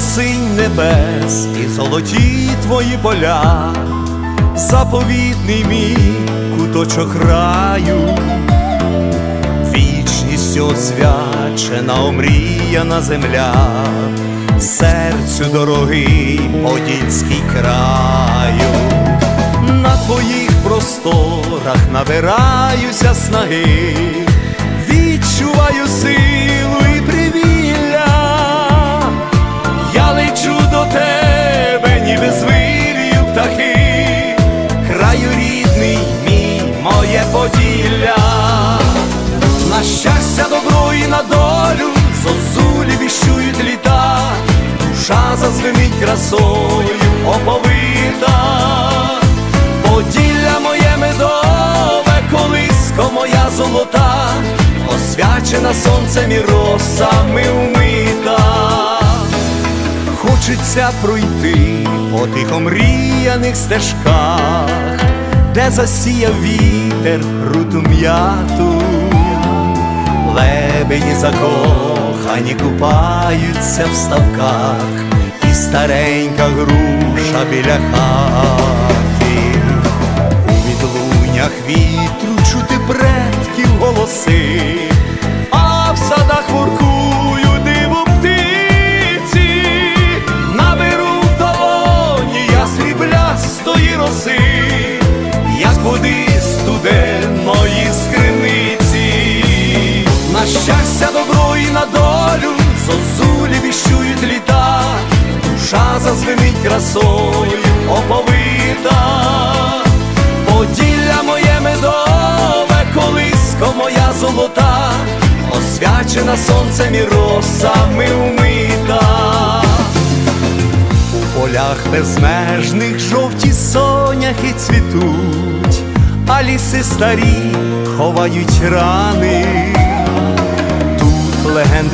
синь небес і золоті твої поля, заповідний мій куточок раю, вічністю освячена, омріяна земля, серцю дорогий подільський краю, на твоїх просторах набираюся снаги, відчуваю силу зозулі віщують літа, душа зазвенить красою оповита, поділля моє медове, колиско моя золота, освячена сонцем і росами умита. Хочеться пройти по тих омріяних стежках, де засіяв вітер руту м'яту, лебеді закохані купаються в ставках, і старенька груша біля хати, у відлунях вітру чути предків голоси, а в садах воркую диво птиці, наберу в долоні я сріблястої роси, як води студеної скриниці, на щастя, добро і на долю, зозулі віщують літа, душа зазвенить красою оповита. Поділля моє медове, колиско моя золота, освячена сонцем і росами умита. У полях безмежних жовті соняхи цвітуть, а ліси старі ховають рани.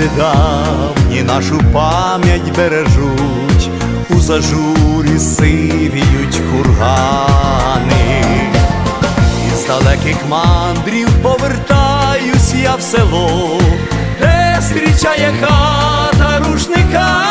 Тут давні нашу пам'ять бережуть, у зажурі сивіють кургани. Із далеких мандрів повертаюсь я в село, де зустрічає хата рушниками,